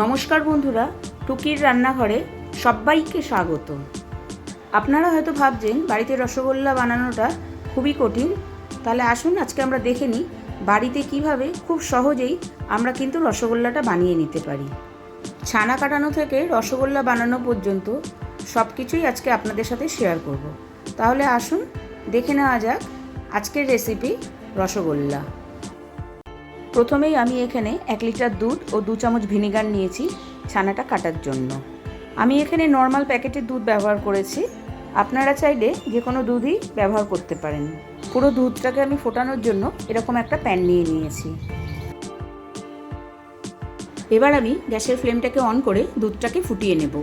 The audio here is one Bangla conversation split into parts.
নমস্কার বন্ধুরা, টুকির রান্নাঘরে সবাইকে স্বাগত। আপনারা হয়তো ভাবছেন, বাড়িতে রসগোল্লা বানানোটা খুবই কঠিন। তাহলে আসুন, আজকে আমরা দেখে নিই বাড়িতে কীভাবে খুব সহজেই আমরা কিন্তু রসগোল্লাটা বানিয়ে নিতে পারি। ছানা কাটানো থেকে রসগোল্লা বানানো পর্যন্ত সব কিছুই আজকে আপনাদের সাথে শেয়ার করব। তাহলে আসুন, দেখে নেওয়া যাক আজকের রেসিপি রসগোল্লা। প্রথমেই আমি এখানে এক লিটার দুধ ও দু চামচ ভিনেগার নিয়েছি ছানাটা কাটার জন্য। আমি এখানে নর্মাল প্যাকেটের দুধ ব্যবহার করেছি। আপনারা চাইলে যে কোনো দুধই ব্যবহার করতে পারেন। পুরো দুধটাকে আমি ফোটানোর জন্য এরকম একটা প্যান নিয়ে নিয়েছি। এবার আমি গ্যাসের ফ্লেমটাকে অন করে দুধটাকে ফুটিয়ে নেব।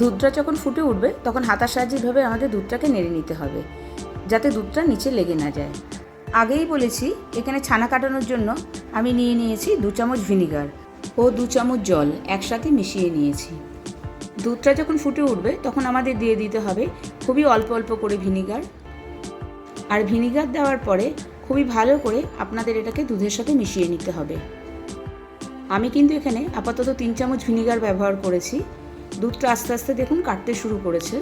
দুধটা যখন ফুটে উঠবে, তখন হাতার সাহায্যে এভাবে আমাদের দুধটাকে নেড়ে নিতে হবে, যাতে দুধটা নিচে লেগে না যায়। আগেই বলেছি, এখানে ছানা কাটানোর জন্য আমি নিয়ে নিয়েছি দু চামচ ভিনিগার ও দু চামচ জল একসাথে মিশিয়ে নিয়েছি। দুধটা যখন ফুটে উঠবে, তখন আমাদের দিয়ে দিতে হবে খুবই অল্প অল্প করে ভিনিগার। আর ভিনিগার দেওয়ার পরে খুবই ভালো করে আপনাদের এটাকে দুধের সাথে মিশিয়ে নিতে হবে। আমি কিন্তু এখানে আপাতত তিন চামচ ভিনিগার ব্যবহার করেছি। দুধটা আস্তে আস্তে দেখুন কাটতে শুরু করেছে।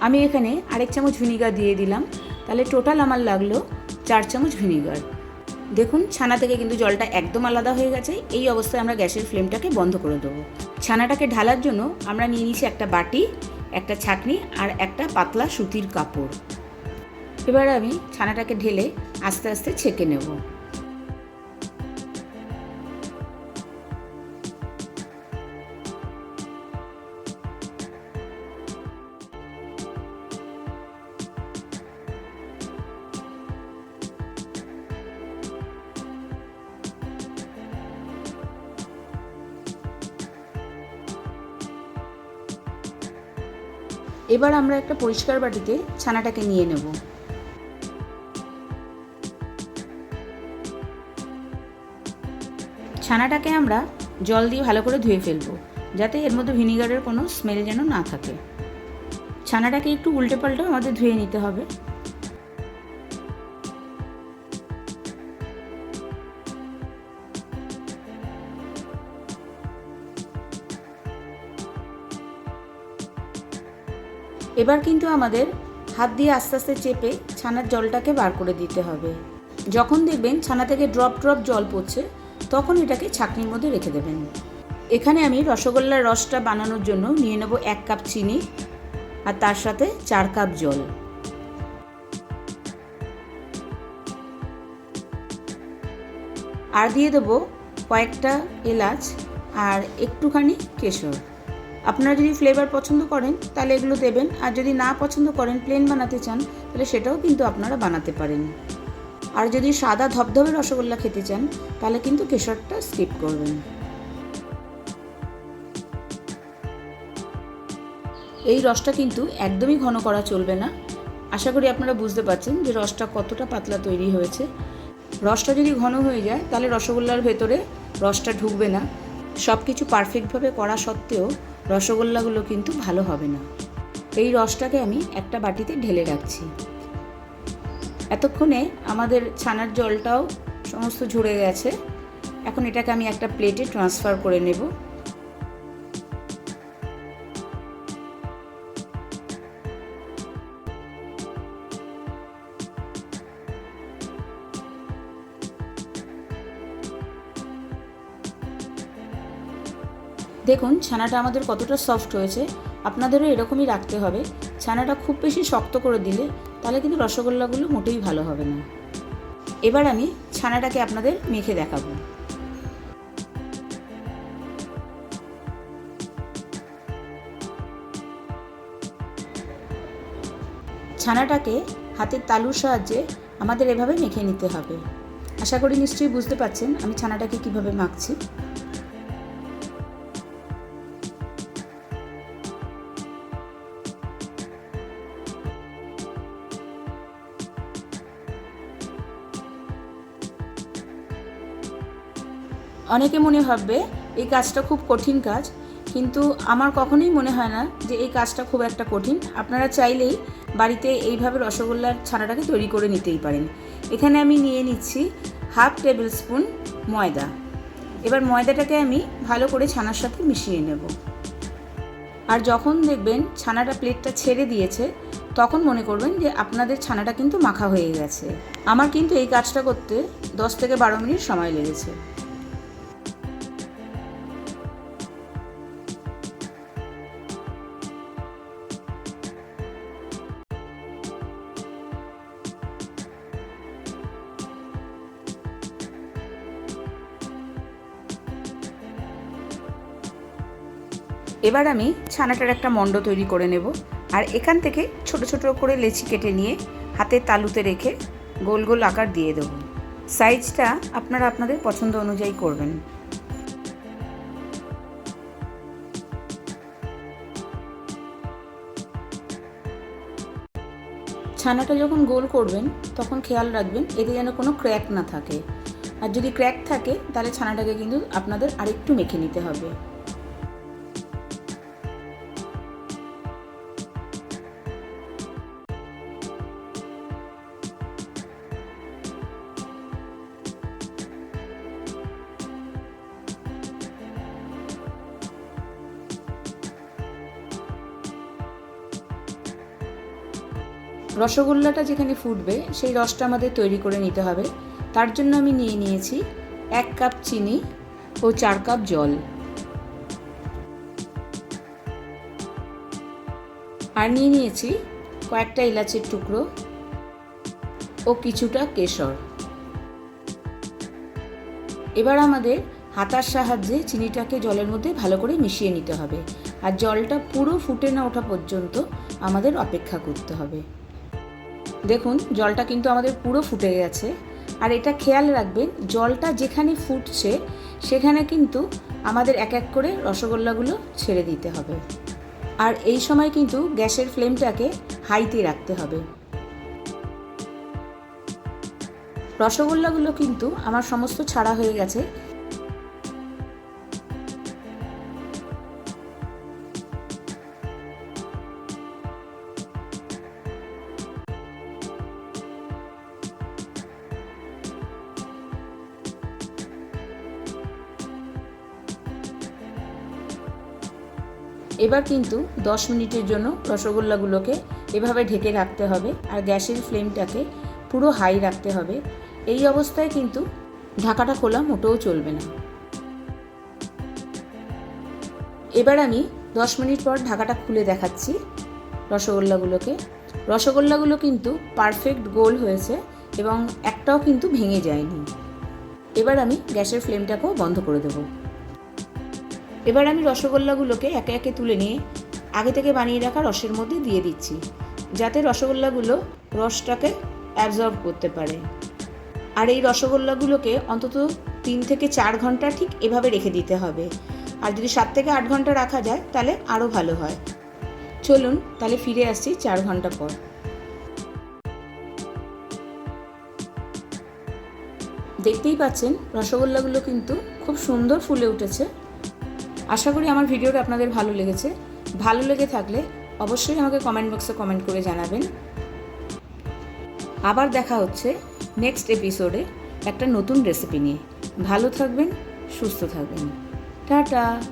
আমি এখানে আরেক চামচ ভিনিগার দিয়ে দিলাম। তাহলে টোটাল আমার লাগল চার চামচ ভিনিগার। দেখুন, ছানা থেকে কিন্তু জলটা একদম আলাদা হয়ে গেছে। এই অবস্থায় আমরা গ্যাসের ফ্লেমটাকে বন্ধ করে দেবো। ছানাটাকে ঢালার জন্য আমরা নিয়ে নিয়েছি একটা বাটি, একটা ছাকনি আর একটা পাতলা সুতির কাপড়। এবার আমি ছানাটাকে ঢেলে আস্তে আস্তে ছেঁকে নেব। এবার আমরা একটা পরিষ্কার বাটিতে ছানাটাকে নিয়ে নেব। ছানাটাকে আমরা জল দিয়ে ভালো করে ধুয়ে ফেলব, যাতে এর মধ্যে ভিনিগারের কোনো স্মেল যেন না থাকে। ছানাটাকে একটু উল্টে পাল্টেও আমাদের ধুয়ে নিতে হবে। এবার কিন্তু আমাদের হাত দিয়ে আস্তে আস্তে চেপে ছানার জলটাকে বার করে দিতে হবে। যখন দেখবেন ছানা থেকে ড্রপ ড্রপ জল পড়ছে, তখন এটাকে ছাকনির মধ্যে রেখে দেবেন। এখানে আমি রসগোল্লার রসটা বানানোর জন্য নিয়ে নেব এক কাপ চিনি আর তার সাথে চার কাপ জল। আর দিয়ে দেবো কয়েকটা এলাচ আর একটুখানি কেশর। আপনারা যদি ফ্লেভার পছন্দ করেন, তাহলে এগুলো দেবেন। আর যদি না পছন্দ করেন প্লেন বানাতে চান, তাহলে সেটাও কিন্তু আপনারা বানাতে পারেন। আর যদি সাদা ধবধবে রসগোল্লা খেতে চান, তাহলে কিন্তু কেশরটা স্কিপ করবেন। এই রসটা কিন্তু একদমই ঘন করা চলবে না। আশা করি আপনারা বুঝতে পারছেন যে রসটা কতটা পাতলা তৈরি হয়েছে। রসটা যদি ঘন হয়ে যায়, তাহলে রসগোল্লার ভেতরে রসটা ঢুকবে না। সব কিছু পারফেক্টভাবে করা সত্ত্বেও রসগোল্লাগুলো কিন্তু ভালো হবে না। এই রসটাকে আমি একটা বাটিতে ঢেলে রাখছি। এতক্ষণে আমাদের ছানার জলটাও সমস্ত ঝরে গেছে। এখন এটাকে আমি একটা প্লেটে ট্রান্সফার করে নেব। দেখুন, ছানাটা আমাদের কতটা সফট হয়েছে। আপনাদেরও এরকমই রাখতে হবে। ছানাটা খুব বেশি শক্ত করে দিলে তাহলে কিন্তু রসগোল্লাগুলো মোটেই ভালো হবে না। এবার আমি ছানাটাকে আপনাদের মেখে দেখাবো। ছানাটাকে হাতের তালুর সাহায্যে আমাদের এভাবে মেখে নিতে হবে। আশা করি নিশ্চয়ই বুঝতে পারছেন আমি ছানাটাকে কীভাবে মাখছি। অনেকে মনে ভাববে এই কাজটা খুব কঠিন কাজ, কিন্তু আমার কখনোই মনে হয় না যে এই কাজটা খুব একটা কঠিন। আপনারা চাইলেই বাড়িতে এইভাবে রসগোল্লার ছানাটাকে তৈরি করে নিতেই পারেন। এখানে আমি নিয়ে নিচ্ছি হাফ টেবিল স্পুন ময়দা। এবার ময়দাটাকে আমি ভালো করে ছানার সাথে মিশিয়ে নেব। আর যখন দেখবেন ছানাটা প্লেটটা ছেড়ে দিয়েছে, তখন মনে করবেন যে আপনাদের ছানাটা কিন্তু মাখা হয়ে গেছে। আমার কিন্তু এই কাজটা করতে দশ থেকে বারো মিনিট সময় লেগেছে। এবার আমি ছানাটার একটা মণ্ড তৈরি করে নেব। আর এখান থেকে ছোট ছোট করে লেচি কেটে নিয়ে হাতের তালুতে রেখে গোল গোল আকার দিয়ে দেব। সাইজটা আপনারা আপনাদের পছন্দ অনুযায়ী করবেন। ছানাটা যখন গোল করবেন, তখন খেয়াল রাখবেন এতে যেন কোনো ক্র্যাক না থাকে। আর যদি ক্র্যাক থাকে, তাহলে ছানাটাকে কিন্তু আপনাদের আরেকটু মেখে নিতে হবে। রসগোল্লাটা যেখানে ফুটবে, সেই রসটা আমাদের তৈরি করে নিতে হবে। তার জন্য আমি নিয়ে নিয়েছি এক কাপ চিনি ও চার কাপ জল। আর নিয়ে নিয়েছি কয়েকটা এলাচের টুকরো ও কিছুটা কেশর। এবার আমাদের হাতার সাহায্যে চিনিটাকে জলের মধ্যে ভালো করে মিশিয়ে নিতে হবে। আর জলটা পুরো ফুটে না ওঠা পর্যন্ত আমাদের অপেক্ষা করতে হবে। দেখুন, জলটা কিন্তু আমাদের পুরো ফুটে গেছে। আর এটা খেয়াল রাখবেন, জলটা যেখানে ফুটছে, সেখানে কিন্তু আমাদের এক এক করে রসগোল্লাগুলো ছেড়ে দিতে হবে। আর এই সময় কিন্তু গ্যাসের ফ্লেমটাকে হাইতে রাখতে হবে। রসগোল্লাগুলো কিন্তু আমার সমস্ত ছাড়া হয়ে গেছে। এবার কিন্তু দশ মিনিটের জন্য রসগোল্লাগুলোকে এভাবে ঢেকে রাখতে হবে আর গ্যাসের ফ্লেমটাকে পুরো হাই রাখতে হবে। এই অবস্থায় কিন্তু ঢাকাটা খোলা মোটেও চলবে না। এবার আমি দশ মিনিট পর ঢাকাটা খুলে দেখাচ্ছি রসগোল্লাগুলোকে। রসগোল্লাগুলো কিন্তু পারফেক্ট গোল হয়েছে এবং একটাও কিন্তু ভেঙে যায়নি। এবার আমি গ্যাসের ফ্লেমটাকেও বন্ধ করে দেবো। এবার আমি রসগোল্লাগুলোকে একে একে তুলে নিয়ে আগে থেকে বানিয়ে রাখা রসের মধ্যে দিয়ে দিচ্ছি, যাতে রসগোল্লাগুলো রসটাকে অ্যাবজর্ব করতে পারে। আর এই রসগোল্লাগুলোকে অন্তত তিন থেকে চার ঘণ্টা ঠিক এভাবে রেখে দিতে হবে। আর যদি সাত থেকে আট ঘণ্টা রাখা যায়, তাহলে আরও ভালো হয়। চলুন, তাহলে ফিরে আসছি চার ঘণ্টা পর। দেখতেই পাচ্ছেন, রসগোল্লাগুলো কিন্তু খুব সুন্দর ফুলে উঠেছে। আশা করি আমার ভিডিওটা আপনাদের ভালো লেগেছে। ভালো লেগে থাকলে অবশ্যই আমাকে কমেন্ট বক্সে কমেন্ট করে জানাবেন। আবার দেখা হচ্ছে নেক্সট এপিসোডে একটা নতুন রেসিপি নিয়ে। ভালো থাকবেন, সুস্থ থাকবেন। টাটা!